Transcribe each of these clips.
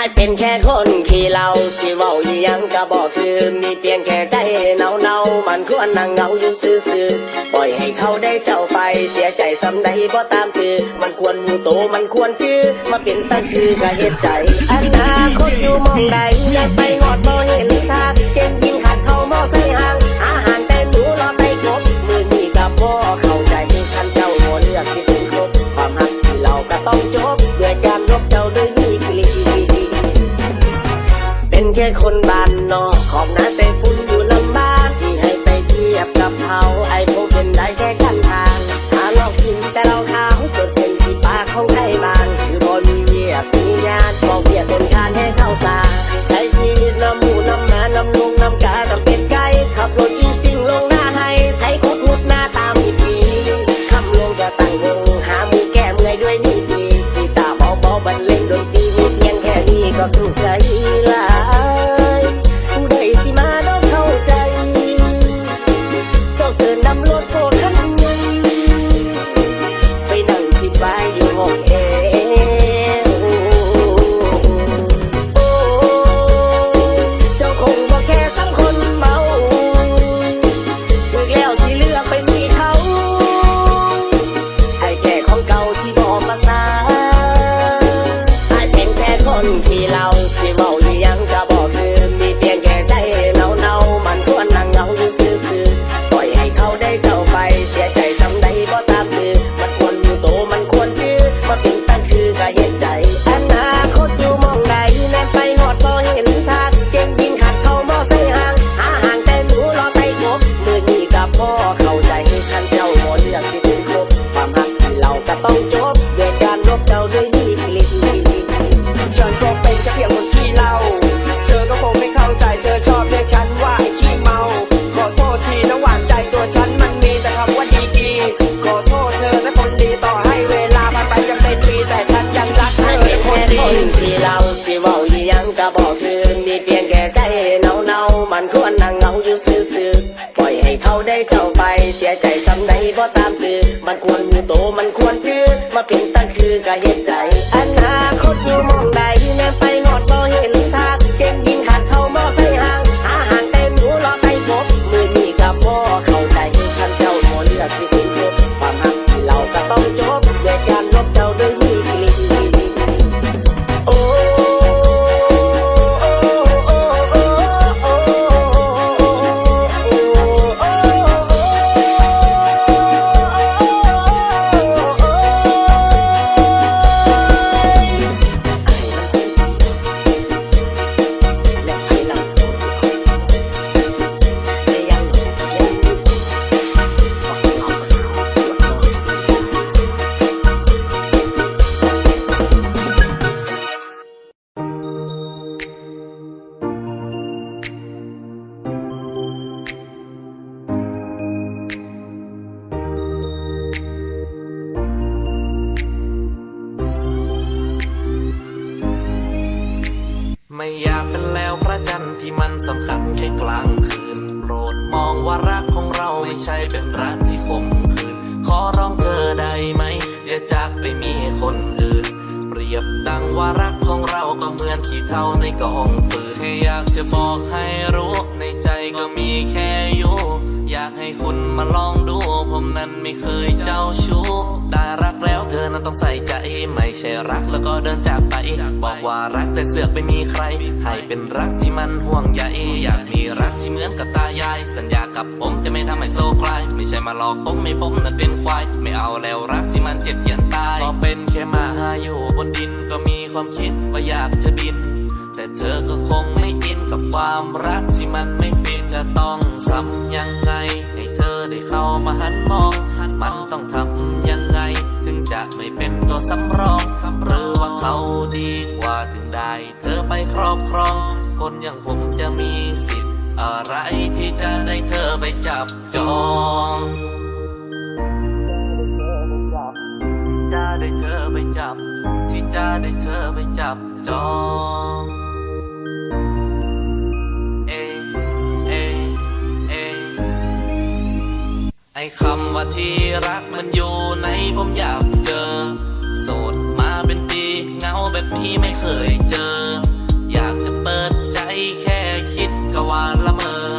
ายเป็นแค่คนขี้เหล้าที่เว้าอยู่ยังก็บอกคือมีเพียงแค่ใจเนาเนามันควรนั่งเหงาอยู่ซื่อๆปล่อยให้เขาได้เจ้าไปเสียใจสำใดบ่ตามคือมันควรมูโตมันควรชื่อมาเป็นตั้งคือก็เหตุใจอนาคตอยู่มองใดยังไป ค่ ให้เขาได้เจ้าไป เสียใจสำใดบ่ตาม ไม่อยากเป็นแล้วพระจันทร์ที่มันสำคัญแค่กลางคืน โปรดมองว่ารักของเราไม่ใช่เป็นรักที่คมคืน ขอร้องเธอได้ไหม อย่าจากไปมีคนอื่น เปรียบดังว่ารักของเราก็เหมือนขี้เท่าในกองฟืนแค่อยากจะบอกให้รู้ในใจก็มีแค่ากให้คุณมาลองดู ผมนั้นไม่เคยเจ้าชู้ได้รักแล้วเธอนั้นต้องใส่ใจ ไม่ใช่รักแล้วก็เดินจากไป บอกว่ารักแต่เสือกไม่มีใคร ให้เป็นรักที่มันห่วงใยอยากมีรักที่เหมือนกับตายาย สัญญากับผมจะไม่ทำให้โซคลายไม่ใช่มาหลอกผมไม่ผมนั้นเป็นควาย ไม่เอาแล้วรักที่มันเจ็บเจียนตายก็เป็นแค่มาหาอยู่บนดินก็มีความคิดว่าอยากจะบิน แต่เธอก็คงไม่อินกับความรักที่มันไม่ฟินจะต้องทำยังไง ได้เข้ามาหันมอง มันต้องทำยังไง ถึงจะไม่เป็นตัวสำรอง หรือว่าเขาดีกว่าถึงได้เธอไปครอบครอง คนอย่างผมจะมีสิทธิ์ อะไรที่จะได้เธอไปจับจองจะได้เธอไปจับ ที่จะได้เธอไปจับจอง ไอ้คำว่าที่รักมันอยู่ในผมอยากเจอ โสดมาเป็นปีเงาแบบนี้ไม่เคยเจอ อยากจะเปิดใจแค่คิดก็วานละเมอ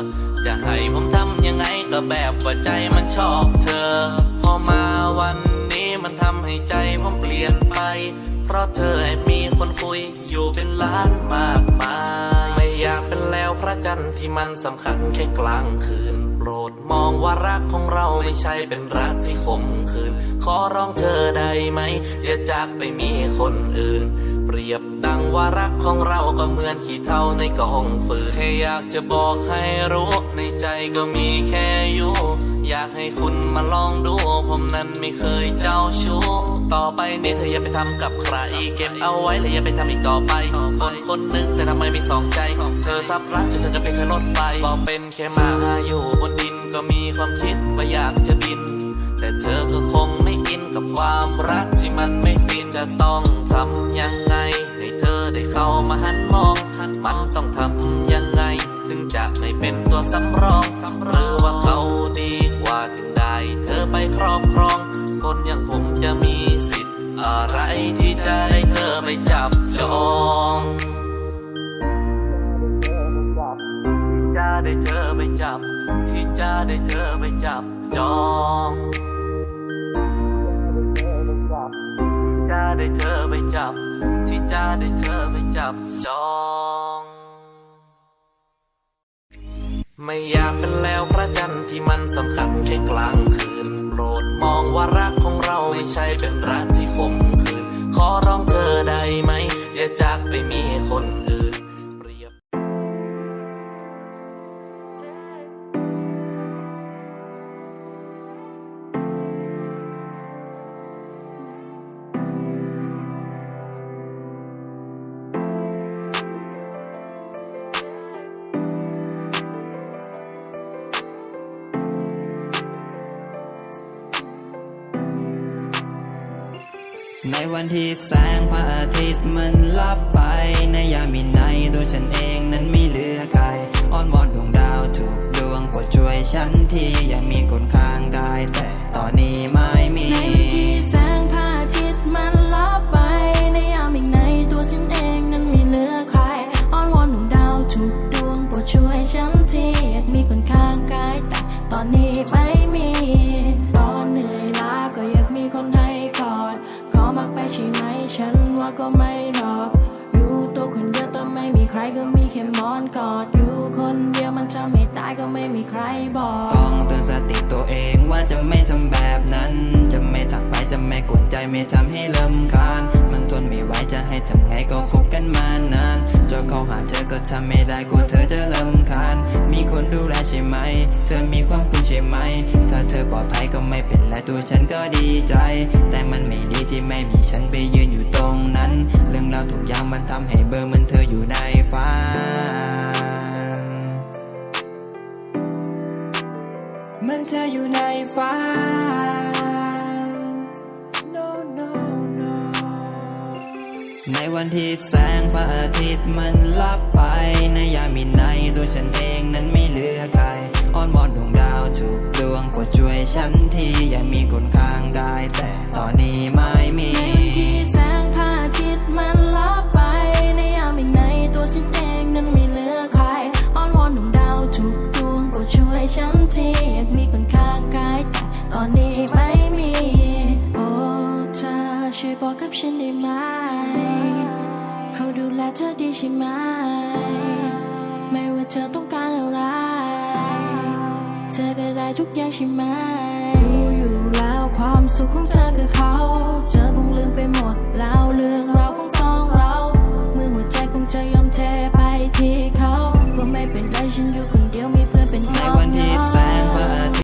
จะให้ผมทำยังไงก็แบบว่าใจมันชอบเธอ พอมาวันนี้มันทำให้ใจผมเปลี่ยนไป เพราะเธอแอ้มีคนคุยอยู่เป็นล้านมากมาย ไม่อยากเป็นแล้วพระจันทร์ที่มันสำคัญแค่กลางคืน ปรดมองว่ารักของเราไม่ใช่เป็นรักที่ขมขื่นขอร้องเธอได้ไหม อย่าจากไปมีคนอื่น เปรียบดังว่ารักของเราก็เหมือนขี้เท่าในกองฟืนแค่อยากจะบอกให้รู้ ในใจก็มีแค่อยู่ อยากให้คุณมาลองดู ผมนั้นไม่เคยเจ้าชู้ ต่อไปนี้เธออย่าไปทำกับใคร เก็บเอาไว้และอย่าไปทำอีกต่อไป คนคนหนึงแต่ทำไมไม่สองใจ เธอซับรักจนเธอจะเป็นแค่รถไฟบอกเป็นแค่มาอยู่บนดินก็มีความคิดว่าอยากจะบิน แต่เธอก็คงไม่อินกับความรักที่มันไม่ฟินจะต้องทำยังไง ให้เธอได้เข้ามาหันมอง มันต้องทำยังไง ถึงจะไม่เป็นตัวสำรองหรือว่าเขาดีกว่าถึงได้เธอไปครอบครอง คนอย่างผมจะมีสิทธิ์ อะไรที่จะได้เธอไปจับจองจะได้เธอไปจับ ที่จะได้เธอไปจับจองจะได้เธอไปจับ ที่จะได้เธอไปจับจอง ไม่อยากเป็นแล้วพระจันทร์ที่มันสำคัญแค่กลางคืน โปรดมองว่ารักของเราไม่ใช่เป็นรักที่ขมขืน ขอร้องเธอได้ไหม อย่าจากไปมีคนอื่น ในวันที่แสงพระอาทิตย์มันลับไป ในยามมีในตัวฉันเองนั้นไม่เหลือใครอ้อนวอนดวงดาวทุกดวงโปรดช่วยฉันทีอยากมีคนข้างกาย แต่ตอนนี้ไม่มีในวันที่แสงพระอาทิตย์มันลับไป ในยามอีกในตัวฉันเองนั้นไม่เหลือใครอ้อนวอนดวงดาวทุกดวงโปรดช่วยฉันทีอยากมีคนข้างกายแต่ตอนนี้ไม่มีตอนเหนื่อยล้าก็อยากมีคนให้ อมักไปใช่ไหม ฉันว่าก็ไม่หรอกอยู่ตัวคนเดียวตอนไม่มีใครก็มีแค่มอนกอดอยู่คนเดียวมันจะไม่ตายก็ไม่มีใครบอก ต้องเตือนสติตัวเองว่าจะไม่ทำแบบนั้น จะไม่ถักไปจะไม่กวนใจไม่ทำให้ลำคาญมันทนไม่ไหวจะให้ทำไงก็คบกันมานาน จะเข้าหาเธอก็ทำไม่ได้กลัวเธอจะลำคาญ มีคนดูแลใช่ไหม เธอมีความคุ้นใช่ไหม ถ้าเธอปลอดภัยก็ไม่เป็นไรตัวฉันก็ดีใจ แต่มันไม่ดีที่ไม่มีฉันไปยืนอยู่ตรงนั้น เรื่องราวทุกอย่างมันทำให้เบอร์มันเธออยู่ในฝันมันเธออยู่ในฝัน วันที่แสงพระอาทิตย์มันลับไปในยามมีในตัวฉันเองนั้นไม่เหลือใครอ้อนวอนดวงดาวทุกดวงกดช่วยฉันทีอยากมีคนข้างกายแต่ตอนนี้ไม่มี เธอก็ได้ทุกอย่างใช่ไหมรู้อยู่แล้วความสุขของเธอคือเขา เธอคงลืมไปหมดแล้วลืม